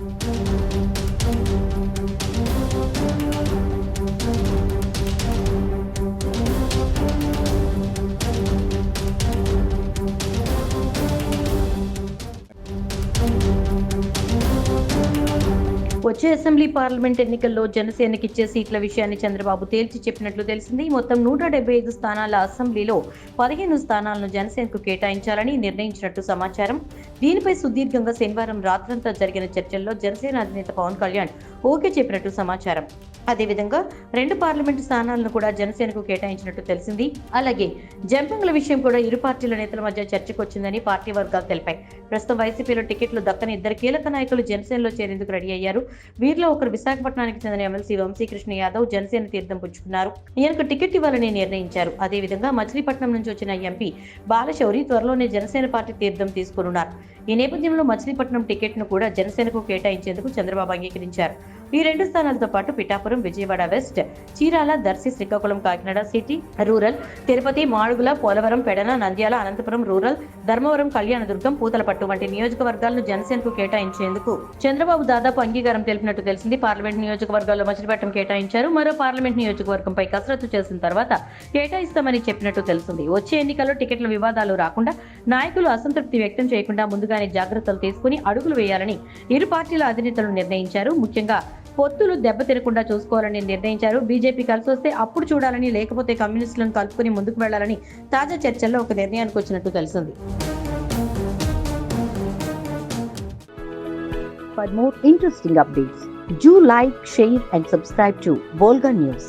Thank you. వచ్చే assembly parliament ఎన్నికల్లో జనసేనకి ఇచ్చే సీట్ల విషయాన్ని చంద్రబాబు తేల్చి చెప్పినట్లు తెలిసింది. మొత్తం నూట డెబ్బై ఐదు స్థానాల అసెంబ్లీలో పదిహేను స్థానాలను జనసేనకు కేటాయించాలని నిర్ణయించినట్టు సమాచారం. దీనిపై సుదీర్ఘంగా శనివారం రాత్రంతా జరిగిన చర్చల్లో జనసేన అధినేత పవన్ కళ్యాణ్ ఓకే చెప్పినట్టు సమాచారం. అదేవిధంగా రెండు పార్లమెంటు స్థానాలను కూడా జనసేనకు కేటాయించినట్టు తెలిసింది. అలాగే జంపింగ్ల విషయం కూడా ఇరు పార్టీల నేతల మధ్య చర్చకు వచ్చిందని పార్టీ వర్గాలు తెలిపాయి. ప్రస్తుతం వైసీపీలో టికెట్లు దక్కని ఇద్దరు కీలక నాయకులు జనసేనలో చేరేందుకు రెడీ అయ్యారు. వీరిలో ఒకరు విశాఖపట్నానికి చెందిన ఎమ్మెల్సీ వంశీకృష్ణ యాదవ్ జనసేన తీర్థం పుచ్చుకున్నారు. ఈయనకు టికెట్ ఇవ్వాలని నిర్ణయించారు. అదేవిధంగా మచిలీపట్నం నుంచి వచ్చిన ఎంపీ బాలశౌరి త్వరలోనే జనసేన పార్టీ తీర్థం తీసుకున్నారు ఈ నేపథ్యంలో మచిలీపట్నం టికెట్ను కూడా జనసేనకు కేటాయించేందుకు చంద్రబాబు అంగీకరించారు. ఈ రెండు స్థానాలతో పాటు Pithapuram Vijayawada west Chirala Darsi Srikakulam Kakinada city rural Tirupati Madugula Polavaram Pedana Nandyala Anantapuram rural Dharmavaram Kalyanadurgam Puthalapattu వంటి నియోజకవర్గాలను జనసేనకు కేటాయించేందుకు చంద్రబాబు దాదాపు అంగీకారం తెలిపినట్టు తెలిసింది. పార్లమెంట్ నియోజకవర్గాల్లో మచిలీపట్నం కేటాయించారు. మరో పార్లమెంట్ నియోజకవర్గంపై కసరత్తు చేసిన తర్వాత కేటాయిస్తామని చెప్పినట్టు తెలిసింది. వచ్చే ఎన్నికల్లో టికెట్ల వివాదాలు రాకుండా నాయకులు అసంతృప్తి వ్యక్తం చేయకుండా ముందుగానే జాగ్రత్తలు తీసుకుని అడుగులు వేయాలని ఇరు పార్టీల అధినేతలు నిర్ణయించారు. ముఖ్యంగా పొత్తులు దెబ్బతినకుండా చూసుకోవాలని నిర్ణయించారు బీజేపీ కలిసి వస్తే అప్పుడు చూడాలని లేకపోతే కమ్యూనిస్టులను కలుపుకుని ముందుకు వెళ్ళాలని తాజా చర్చల్లో ఒక నిర్ణయానికి వచ్చినట్టు తెలిసింది For more interesting updates, do like, share, and subscribe to Volga News.